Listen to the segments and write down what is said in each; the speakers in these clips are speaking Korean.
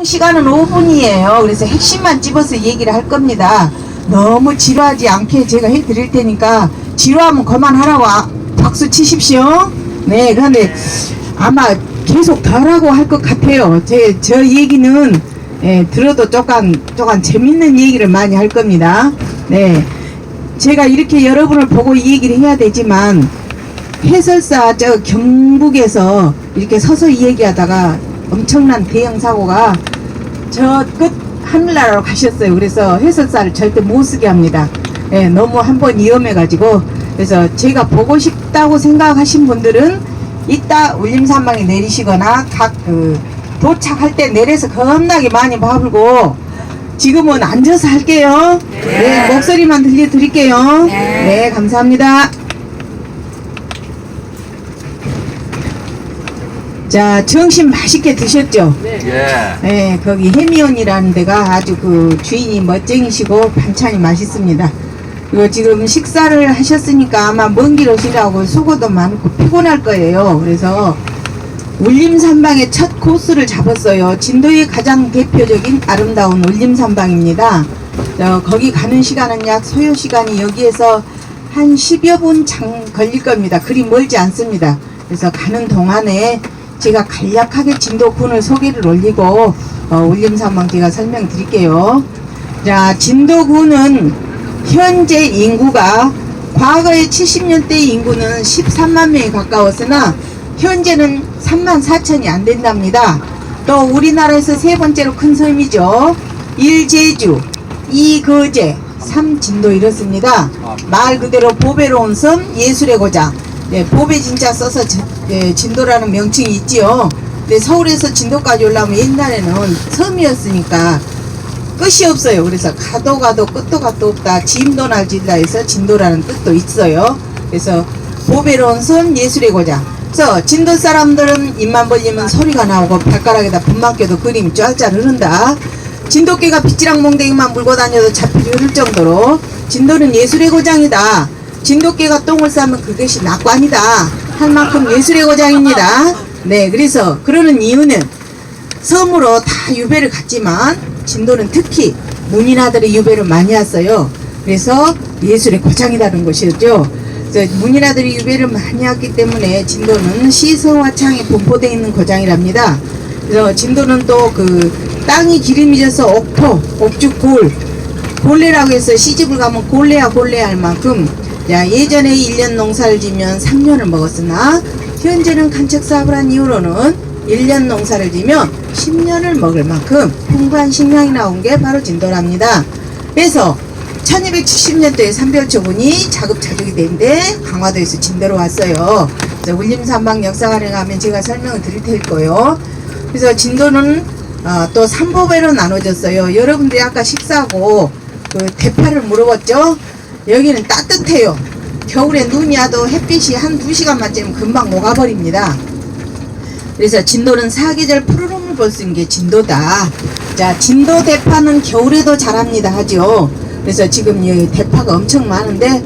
시간은 5분이에요. 그래서 핵심만 집어서 얘기를 할 겁니다. 너무 지루하지 않게 제가 해드릴 테니까 지루하면 그만하라고 아- 박수 치십시오. 네, 그런데 아마 계속 덜하고 할 것 같아요. 제, 저 얘기는 예, 들어도 조금, 조금 재밌는 얘기를 많이 할 겁니다. 네. 제가 이렇게 여러분을 보고 이 얘기를 해야 되지만 해설사 저 경북에서 이렇게 서서 이 얘기하다가 엄청난 대형 사고가 저 끝 하늘나라로 가셨어요. 그래서 해설사를 절대 못 쓰게 합니다. 예, 너무 한번 위험해가지고 그래서 제가 보고 싶다고 생각하신 분들은 이따 울림산방에 내리시거나 각 그 도착할 때 내려서 겁나게 많이 봐불고 지금은 앉아서 할게요. 네, 목소리만 들려드릴게요. 네, 감사합니다. 자, 점심 맛있게 드셨죠? 예. 네, 거기 해미온이라는 데가 아주 그 주인이 멋쟁이시고 반찬이 맛있습니다. 그리고 지금 식사를 하셨으니까 아마 먼 길 오시라고 수고도 많고 피곤할 거예요. 그래서 울림산방의 첫 코스를 잡았어요. 진도의 가장 대표적인 아름다운 울림산방입니다. 어, 거기 가는 시간은 약 소요 시간이 여기에서 한 10여 분 장 걸릴 겁니다. 그리 멀지 않습니다. 그래서 가는 동안에 제가 간략하게 진도군을 소개를 올리고 어, 울림산방 제가 설명드릴게요. 자, 진도군은 현재 인구가 과거의 70년대 인구는 13만 명이 가까웠으나 현재는 3만 4천이 안 된답니다. 또 우리나라에서 세 번째로 큰 섬이죠. 일제주, 이거제, 삼진도 이렇습니다. 말 그대로 보배로운 섬, 예술의 고장. 네, 보배 진짜 써서 저- 예, 진도라는 명칭이 있지요. 근데 서울에서 진도까지 올라오면 옛날에는 섬이었으니까 끝이 없어요. 그래서 가도 가도 끝도 갓도 없다. 짐도 날진다 해서 진도라는 뜻도 있어요. 그래서 보배로운 섬 예술의 고장. 그래서 진도 사람들은 입만 벌리면 소리가 나오고 발가락에다 분만 껴도 그림이 쫙쫙 흐른다. 진돗개가 빗지랑 몽댕이만 물고 다녀도 잡히기 흐를 정도로 진도는 예술의 고장이다. 진돗개가 똥을 싸면 그것이 낙관이다. 할 만큼 예술의 고장입니다. 네, 그래서 그러는 이유는 섬으로 다 유배를 갔지만 진도는 특히 문인아들의 유배를 많이 왔어요. 그래서 예술의 고장이라는 것이죠. 그래서 문인아들이 유배를 많이 왔기 때문에 진도는 시서화창에 분포되어 있는 고장이랍니다. 그래서 진도는 또 그 땅이 기름이 져서 옥토, 옥죽, 골, 골레라고 해서 시집을 가면 골레야 골레 할 만큼 야, 예전에 1년 농사를 지면 3년을 먹었으나 현재는 간척 사업을 한 이후로는 1년 농사를 지면 10년을 먹을 만큼 풍부한 식량이 나온 게 바로 진도랍니다. 그래서 1270년도에 삼별초군이 자급자족이 된데 강화도에서 진도로 왔어요. 울림산방 역사관에 가면 제가 설명을 드릴 테일 거예요. 그래서 진도는 어, 또 삼보배로 나눠졌어요. 여러분들이 아까 식사하고 그 대파를 물어봤죠? 여기는 따뜻해요. 겨울에 눈이 와도 햇빛이 한 두 시간만 쬐면 금방 녹아버립니다. 그래서 진도는 사계절 푸르름을 볼 수 있는 게 진도다. 자, 진도 대파는 겨울에도 자랍니다 하죠. 그래서 지금 이 대파가 엄청 많은데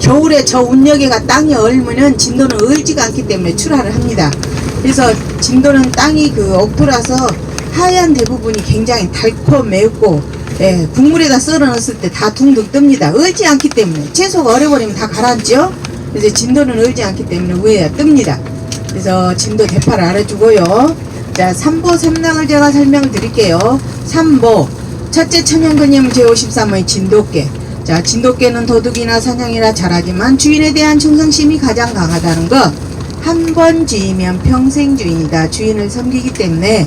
겨울에 저 운여개가 땅이 얼면은 진도는 얼지가 않기 때문에 출하를 합니다. 그래서 진도는 땅이 그 옥토라서 하얀 대부분이 굉장히 달고 맵고 예, 국물에다 썰어 넣었을 때 다 둥둥 뜹니다. 얼지 않기 때문에 채소가 얼어버리면 다 가라앉죠. 그래서 진도는 얼지 않기 때문에 위에 뜹니다. 그래서 진도 대파를 알아주고요. 자, 삼보 삼랑을 제가 설명을 드릴게요. 삼보 첫째 천연근염 제53의 진돗개. 자, 진돗개는 도둑이나 사냥이나 잘하지만 주인에 대한 충성심이 가장 강하다는 것. 한번 주인이면 평생 주인이다. 주인을 섬기기 때문에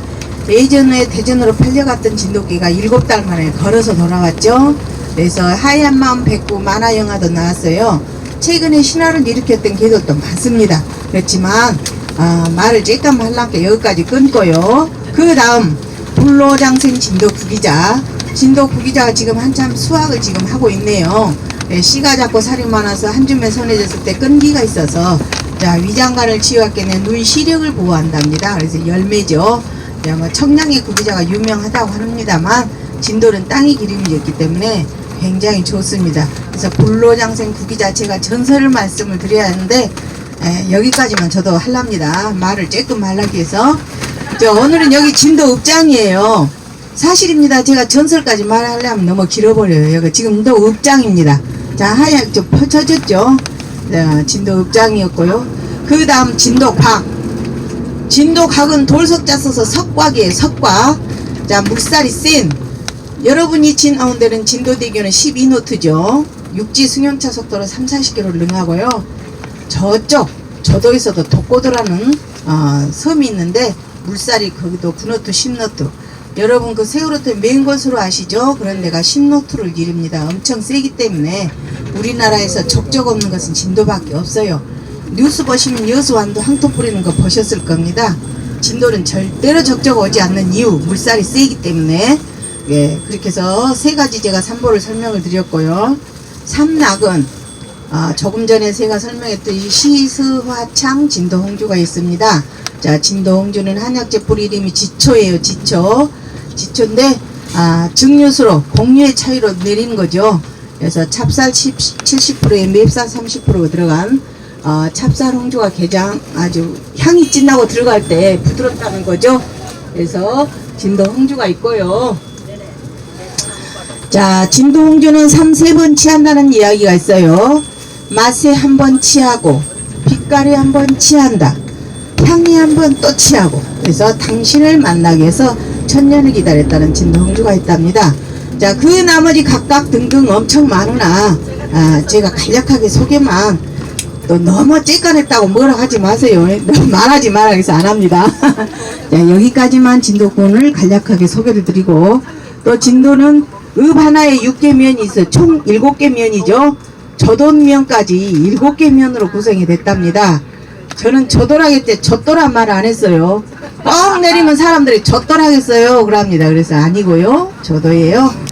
예전에 대전으로 팔려갔던 진돗개가 일곱 달 만에 걸어서 돌아왔죠. 그래서 하얀 마음 백구 만화 영화도 나왔어요. 최근에 신화를 일으켰던 개들도 많습니다. 그렇지만 아, 말을 쬐끔 할랑게 여기까지 끊고요. 그 다음 불로장생 진도 구기자. 진도 구기자가 지금 한참 수확을 지금 하고 있네요. 예, 씨가 작고 살이 많아서 한 줌에 손에 졌을 때 끈기가 있어서 자 위장관을 치유하겠네 눈 시력을 보호한답니다. 그래서 열매죠. 자, 뭐 청량의 구기자가 유명하다고 합니다만 진도는 땅이 기름이었기 때문에 굉장히 좋습니다. 그래서 불로장생 구기 자체가 전설을 말씀을 드려야 하는데 에, 여기까지만 저도 할랍니다. 말을 쬐끔 말라기 해서 저 오늘은 여기 진도 읍장이에요. 사실입니다. 제가 전설까지 말하려면 너무 길어버려요. 여기 지금도 읍장입니다. 자, 하얗게 좀 펼쳐졌죠? 자, 진도 읍장이었고요. 그 다음 진도 각. 진도 각은 돌석자 써서 석곽이에요. 석곽. 자, 묵살이 센. 여러분이 지나온 데는 진도대교는 12노트죠. 육지 승용차 속도로 3, 40km를 능하고요. 저쪽 저도에서도 독고도라는 어, 섬이 있는데 물살이 거기도 9노트 10노트 여러분 그 세우로트 맨 것으로 아시죠? 그런 데가 10노트를 이릅니다 엄청 세기 때문에 우리나라에서 적적 없는 것은 진도밖에 없어요 뉴스 보시면 여수완도 항토 뿌리는 거 보셨을 겁니다 진도는 절대로 적적 오지 않는 이유 물살이 세기 때문에 예 그렇게 해서 세 가지 제가 삼보를 설명을 드렸고요 삼낙은 아, 조금 전에 제가 설명했듯이 시스화창 진도홍주가 있습니다. 자, 진도홍주는 한약재 뿌리 이름이 지초예요, 지초. 지초인데, 아, 증류수로, 공유의 차이로 내리는 거죠. 그래서 찹쌀 70%에 맵쌀 30%가 들어간, 어, 찹쌀 홍주가 게장 아주 향이 진하고 들어갈 때 부드럽다는 거죠. 그래서 진도 홍주가 있고요. 자, 진도 홍주는 3, 세번 취한다는 이야기가 있어요. 맛에 한 번 취하고, 빛깔에 한 번 취한다. 향에 한번 또 취하고. 그래서 당신을 만나기 위해서 천년을 기다렸다는 진도 홍주가 있답니다. 자, 그 나머지 각각 등등 엄청 많으나, 아, 제가 간략하게 소개만 또 너무 쬐깐했다고 뭐라 하지 마세요. 말하지 말아 그래서 안 합니다. 자, 여기까지만 진도권을 간략하게 소개를 드리고 또 진도는 읍 하나에 6개 면이 있어 총 7개 면이죠. 저돈면까지 7개 면으로 구성이 됐답니다. 저는 저돌하겠 때 젖돌란 말안 했어요. 뻥 내리면 사람들이 젖돌하겠어요. 그럽니다. 그래서 아니고요. 저도예요.